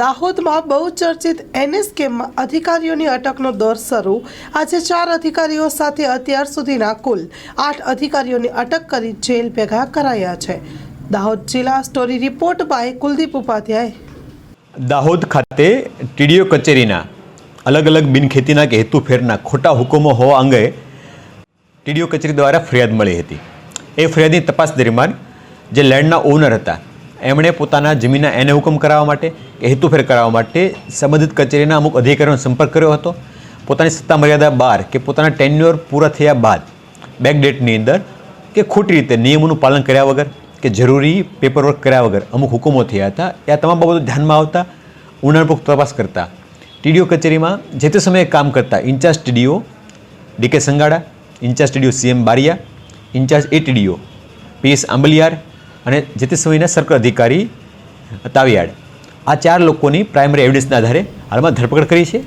દાહોદમાં બહુ ચર્ચિત એનએસકેમાં અધિકારીઓની અટકનો દોર શરૂ. આજે ચાર અધિકારીઓ સાથે અત્યાર સુધીના કુલ આઠ અધિકારીઓની અટક કરી જેલ ભેગા કરાયા છે. દાહોદ જિલ્લા story report by Kuldeep Upadhyay. Dahod ખાતે ટીડીઓ કચેરીના અલગ અલગ બિનખેતીના કે હેતુફેરના ખોટા હુકમો હોવા અંગે ટીડીઓ કચેરી દ્વારા ફરિયાદ મળી હતી. એ ફરિયાદની તપાસ દરમિયાન જે લેન્ડના ઓનર હતા એમણે પોતાના જમીનના એને હુકમ કરાવવા માટે કે હેતુફેર કરાવવા માટે સંબંધિત કચેરીના અમુક અધિકારીઓનો સંપર્ક કર્યો હતો. પોતાની સત્તા મર્યાદા બહાર કે પોતાના ટેન્યુઅર પૂરા થયા બાદ બેકડેટની અંદર કે ખોટી રીતે નિયમોનું પાલન કર્યા વગર કે જરૂરી પેપરવર્ક કર્યા વગર અમુક હુકમો થયા હતા. એ આ તમામ બાબતો ધ્યાનમાં આવતા ઊંડાણપૂર્વક તપાસ કરતા. ટીડીઓ કચેરીમાં જે તે સમયે કામ કરતા incharge TDO DK Sangada, incharge TDO CM Bariya, incharge એ ટીડીઓ પીએસ આંબલિયાર અને જે તે સમયના સર્કલ અધિકારી તાવિયાડ આ ચાર લોકોની પ્રાઇમરી એવિડન્સના આધારે હાલમાં ધરપકડ કરી છે.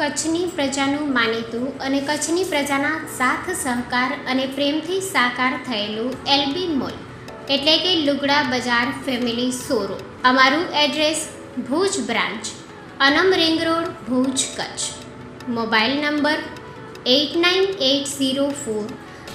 કચ્છની પ્રજાનું માનીતું અને કચ્છની પ્રજાના સાથ સહકાર અને પ્રેમથી સાકાર થયેલું એલબી મોલ, એટલે કે લુગડા બજાર ફેમિલી સોરો. અમારું એડ્રેસ ભુજ બ્રાન્ચ અનમ ring road Bhuj Kutch. Mobile number eight nine eight zero four